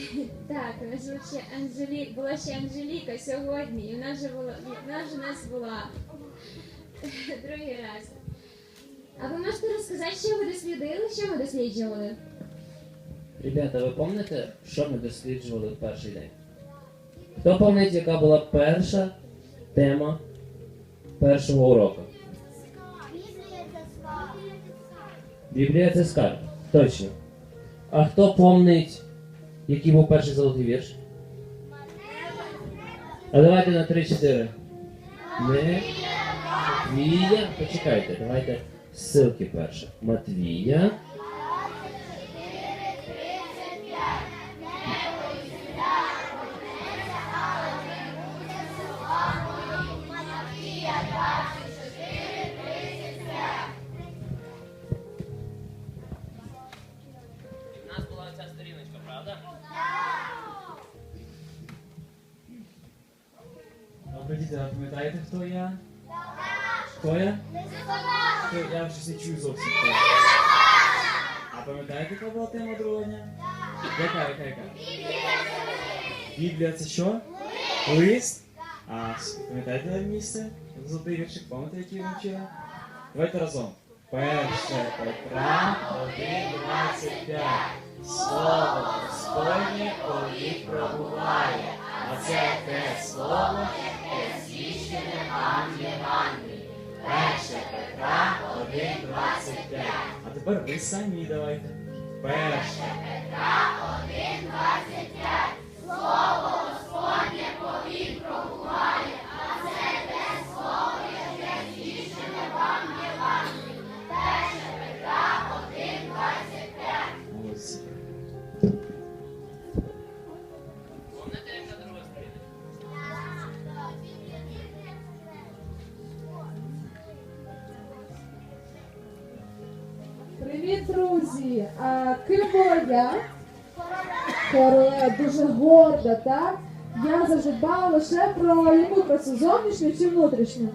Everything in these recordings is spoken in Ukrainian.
Так, вона ж ще Анжелі... була ще Анжеліка сьогодні, і вона вже була вона вже у нас була другий раз. А ви можете розказати, що ви дослідили? Що ми досліджували? Ребята, ви пам'ятаєте, що ми досліджували в перший день? Хто пам'ятає, яка була перша тема першого уроку? Біблія це скарб. Точно. А хто пам'ятає, який був перший золотий вірш? А давайте на 3-4. Не. Матвія. Почекайте, давайте ссылки перше. Матвія. Нас була ця сторіночка, правда? Добре, а пам'ятаєте, хто я? Хто я? Хто? Я вже не чую зовсім. Хто. А пам'ятаєте, яка була тема другого дня? Яка, яка, яка? Біблія це що? Лист? А с- пам'ятаєте місце? Золотий віршик, пам'ятаєте, який ви вчили? Давайте разом. Перше Петра 1.25. Слово Господнє повік пробуває, оце те слово, яке свідчене вам Євангелії. Перше Петра 1.25. А тепер ви самі давайте. Перше молодці. Привіт, друзі! А ким була я? Королева дуже горда, так? Я завжди дбала лише про яку красу зовнішню чи внутрішню?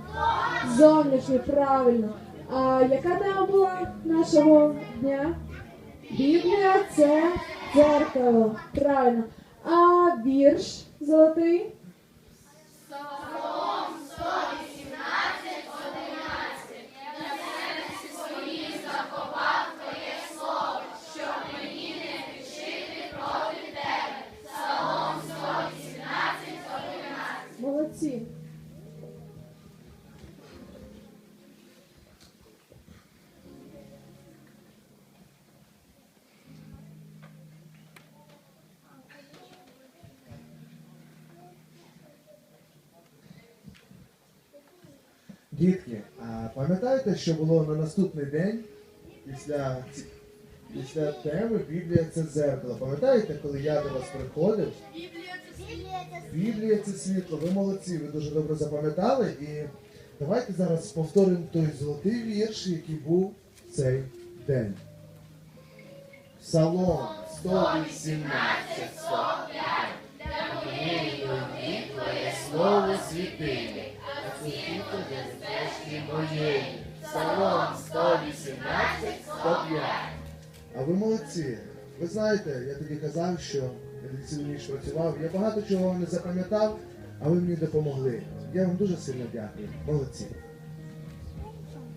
Зовнішню, правильно. А яка тема була нашого дня? Біблія це дзеркало. Правильно. А вірш золотий? Дітки, а пам'ятаєте, що було на наступний день після, після теми Біблія це дзеркало? Пам'ятаєте, коли я до вас приходив? Біблія це світло. Ви молодці, ви дуже добре запам'ятали. І давайте зараз повторимо той золотий вірш, який був цей день. Псалом 118, 105. Твоє слово світило, а це для моєї. Псалом 118, 105. А ви молодці. Ви знаєте, я тоді казав, що я цілу ніч працював. Я багато чого не запам'ятав, а ви мені допомогли. Я вам дуже сильно дякую. Молодці.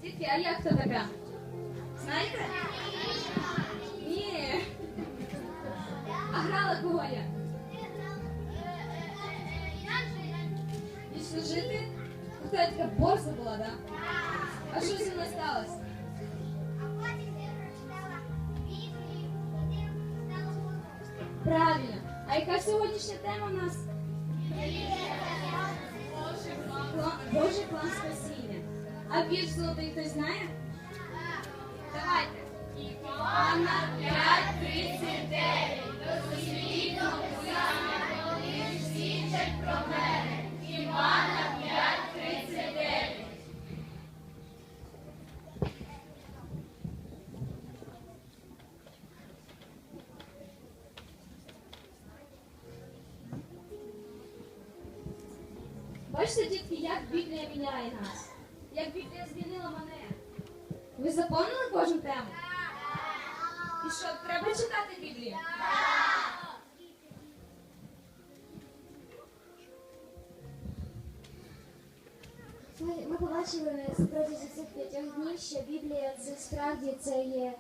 Дітки, а я хто така? Знаєте? Ні. А грала кого я? Така борза була, да? А що зі мною сталося? Правильно. А яка сьогоднішня тема у нас? Божий план спасіння. А вірш золотий хтось знає? Давайте. Івана 5.39. Дослідно вони свідчать про мене. Івана Бачите, дітки, як Біблія міняє нас, як Біблія змінила мене. Ви заповнили кожну тему? І що, треба читати Біблію? Ми, ми побачили протягом цих п'ятьох днів, що Біблія це справді це є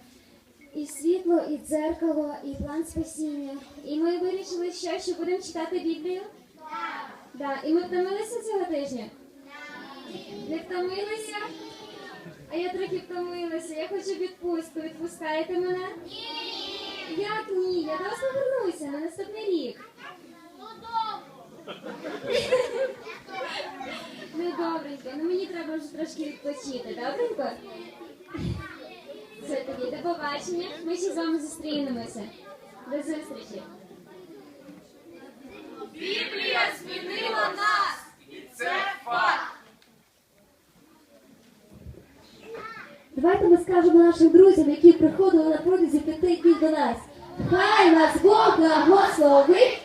і світло, і дзеркало, і план спасіння. І ми вирішили, що, що будемо читати Біблію. Да. І ми втомилися цього тижня? Не втомилися? А я трохи втомилася. Я хочу відпустку. Відпускаєте мене? Ні. Як ні? Я до вас повернуся на наступний рік. Ну добренько, ну мені треба вже трошки відпочити, добренько? Все тоді, до побачення. Ми ще з вами зустрінемося. До зустрічі. Біблія змінила нас, і це факт. Давайте ми скажемо нашим друзям, які приходили на протязі п'яти днів до нас. Хай вас Бог благословить